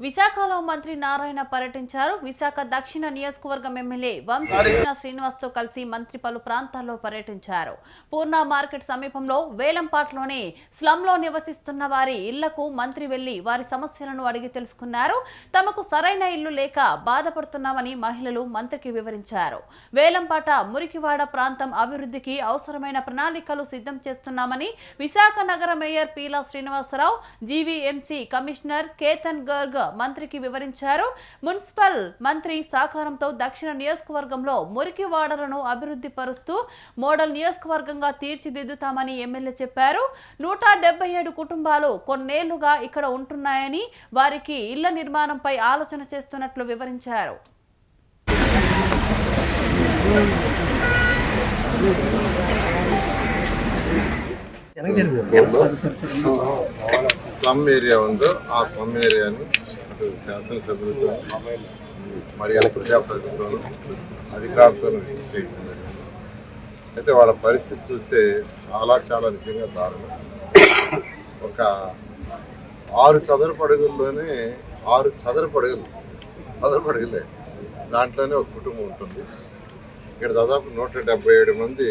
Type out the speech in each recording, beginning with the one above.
విశాఖలో మంత్రి నారాయణ పర్యటించారు. విశాఖ దక్షిణ నియోజకవర్గం ఎమ్మెల్యే వంశకృష్ణ శ్రీనివాస్తో కలిసి మంత్రి పలు ప్రాంతాల్లో పర్యటించారు. పూర్ణ మార్కెట్ సమీపంలో వేలంపాట్లోని స్లంలో నివసిస్తున్న వారి ఇళ్ళకు మంత్రి వెళ్ళి వారి సమస్యలను అడిగి తెలుసుకున్నారు. తమకు సరైన ఇల్లు లేక బాధపడుతున్నామని మహిళలు మంత్రికి వివరించారు. వేలంపాట మురికివాడ ప్రాంతం అభివృద్ధికి అవసరమైన ప్రణాళికలు సిద్ధం చేస్తున్నామని విశాఖ నగర mayor Peela Srinivasarao G V M C commissioner Ketan Garg మంత్రికి వివరించారు. మున్సిపల్ మంత్రి సహకారంతో దక్షిణ నియోజకవర్గంలో మురికి వాడలను అభివృద్ధి పరుస్తూ మోడల్ నియోజకవర్గంగా తీర్చిదిద్దుతామని ఎమ్మెల్యే చెప్పారు. నూట డెబ్బై ఏడు కుటుంబాలు కొన్నేళ్ళుగా ఇక్కడ ఉంటున్నాయని వారికి ఇళ్ళ నిర్మాణంపై ఆలోచన చేస్తున్నట్లు వివరించారు. స్లమ్ ఏరియా ఉందో. ఆ స్లమ్ ఏరియాని అటు శాసనసభ్యులతో మర్యాద అలా అధికారులతో చేయడం అయితే వాళ్ళ పరిస్థితి చూస్తే చాలా చాలా నిజంగా దారుణం. ఒక ఆరు చదరపు అడుగుల్లోనే ఆరు చదరపు అడుగులు చదరపు అడుగులే. దాంట్లోనే ఒక కుటుంబం ఉంటుంది. ఇక్కడ దాదాపు నూట డెబ్బై ఏడు మంది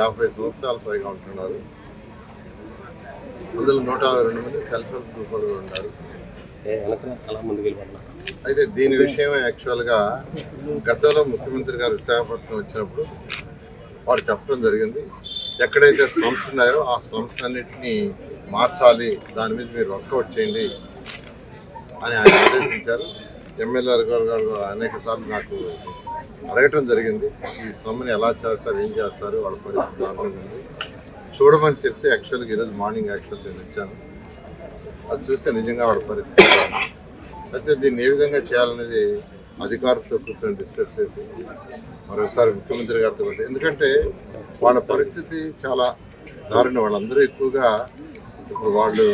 యాభై సంవత్సరాల పైగా ఉంటున్నారు. అందులో నూట రెండు మంది సెల్ఫ్ హెల్ప్ గ్రూప్ ఉన్నారు. అయితే దీని విషయం యాక్చువల్గా గతంలో ముఖ్యమంత్రి గారు విశాఖపట్నం వచ్చినప్పుడు వారు చెప్పడం జరిగింది. ఎక్కడైతే స్లమ్స్ ఉన్నాయో ఆ స్లమ్స్ అన్నింటినీ మార్చాలి దాని మీద మీరు వర్కౌట్ చేయండి అని ఆయన ఆదేశించారు. ఎమ్మెల్యే గారు గారు అనేక సార్లు నాకు అడగటం జరిగింది. ఈ స్లమ్ని ఎలా చేస్తారు ఏం చేస్తారు వాళ్ళ పరిస్థితి ఉంది. చూడమని చెప్తే యాక్చువల్గా ఈరోజు మార్నింగ్ యాక్చువల్ నేను వచ్చాను. అది చూస్తే నిజంగా వాడి పరిస్థితి అయితే దీన్ని ఏ విధంగా చేయాలనేది అధికారులతో కూర్చొని డిస్కస్ చేసి మరొకసారి ముఖ్యమంత్రి గారితో కూడా ఎందుకంటే వాళ్ళ పరిస్థితి చాలా దారుణం. వాళ్ళందరూ ఎక్కువగా ఇప్పుడు వాళ్ళు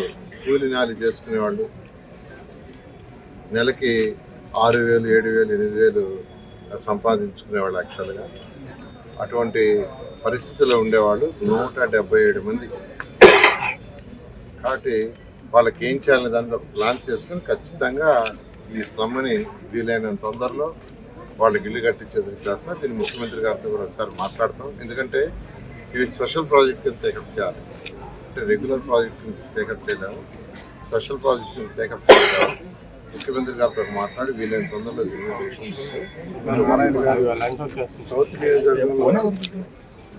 కూలి నాలి చేసుకునేవాళ్ళు. నెలకి ఆరు వేలు ఏడు వేలు ఎనిమిది వేలు సంపాదించుకునేవాళ్ళు యాక్చువల్గా. అటువంటి పరిస్థితిలో ఉండేవాళ్ళు నూట డెబ్బై ఏడు మంది. కాబట్టి వాళ్ళకి ఏం చేయాలని దాంట్లో ప్లాన్ చేసుకుని ఖచ్చితంగా ఈ స్లమ్ని వీలైనంత తొందరలో వాళ్ళకి ఇల్లు కట్టించేది చేస్తాం దీన్ని ముఖ్యమంత్రి గారితో కూడా ఒకసారి మాట్లాడతాం. ఎందుకంటే ఇవి స్పెషల్ ప్రాజెక్ట్ కింద టేకప్ చేయాలి. అంటే రెగ్యులర్ ప్రాజెక్ట్ కింద టేకప్ చేయలేము. స్పెషల్ ప్రాజెక్ట్ కింద టేకప్ చేయలేము. ముఖ్యమంత్రి గారితో మాట్లాడి వీలైన తొందరలో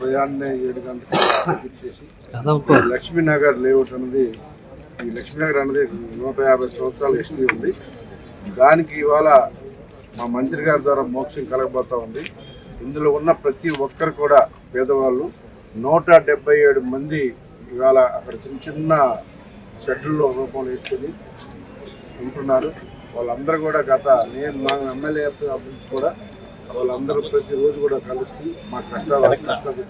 ఉదయాన్నే ఏడు గంటలకు లక్ష్మీనగర్ లేఅవుట్ అనేది ఈ లక్ష్మీనగర్ అనేది నూట యాభై సంవత్సరాల హిస్టరీ ఉంది. దానికి ఇవాళ మా మంత్రి గారి ద్వారా మోక్షం కలగబోతా ఉంది. ఇందులో ఉన్న ప్రతి ఒక్కరు కూడా పేదవాళ్ళు. నూట డెబ్బై ఏడు మంది ఇవాళ అక్కడ చిన్న చిన్న షెడ్యూల్లో రూపంలో వేసుకొని ఉంటున్నారు. వాళ్ళందరూ కూడా గత నేను మా ఎమ్మెల్యే అభివృద్ధి కూడా వాళ్ళందరూ ప్రతిరోజు కూడా కలుస్తూ మా కష్టాలు కష్టాలు